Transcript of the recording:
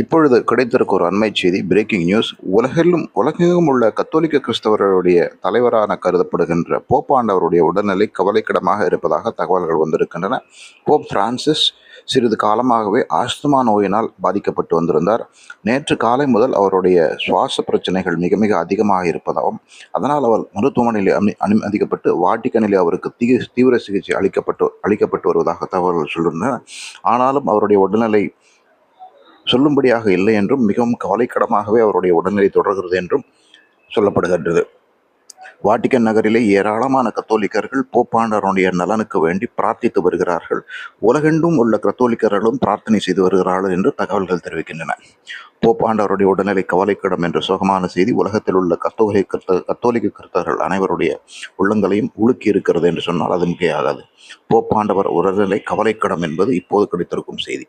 இப்பொழுது கிடைத்திருக்கும் ஒரு அண்மை செய்தி பிரேக்கிங் நியூஸ் உலகிலும் உலகெங்கும் உள்ள கத்தோலிக்க கிறிஸ்தவர்களுடைய தலைவரான கருதப்படுகின்ற போப்பாண்டவருடைய உடல்நிலை கவலைக்கிடமாக இருப்பதாக தகவல்கள் வந்திருக்கின்றன. போப் பிரான்சிஸ் சிறிது காலமாகவே ஆஸ்துமா நோயினால் பாதிக்கப்பட்டு வந்திருந்தார். நேற்று காலை முதல் அவருடைய சுவாச பிரச்சனைகள் மிக மிக அதிகமாக இருப்பதாகவும் அதனால் அவர் மருத்துவமனையில் அனு அனுமதிக்கப்பட்டு வாட்டிக்கனில் அவருக்கு தீ தீவிர சிகிச்சை அளிக்கப்பட்டு அளிக்கப்பட்டு வருவதாக தகவல்கள் சொல்கின்றன ஆனாலும் அவருடைய உடல்நிலை சொல்லும்படியாக இல்லை என்றும் மிகவும் கவலைக்கிடமாகவே அவருடைய உடல்நிலை தொடர்கிறது என்றும் சொல்லப்படுகின்றது. வாட்டிக்கன் நகரிலே ஏராளமான கத்தோலிக்கர்கள் போப்பாண்டவருடைய நலனுக்கு வேண்டி பிரார்த்தித்து வருகிறார்கள். உலகெண்டும் உள்ள கத்தோலிக்கர்களும் பிரார்த்தனை செய்து வருகிறார்கள் என்று தகவல்கள் தெரிவிக்கின்றன. போப்பாண்டவருடைய உடல்நிலை கவலைக்கிடம் என்ற சோகமான செய்தி உலகத்தில் உள்ள கத்தோலிக்க கர்த்த கத்தோலிக்க கர்த்தர்கள் அனைவருடைய உள்ளங்களையும் உலுக்கி இருக்கிறது என்று சொன்னால் அது மிகையாகாது. போப்பாண்டவர் உடல்நிலை கவலைக்கிடம் என்பது இப்போது கிடைத்திருக்கும் செய்தி.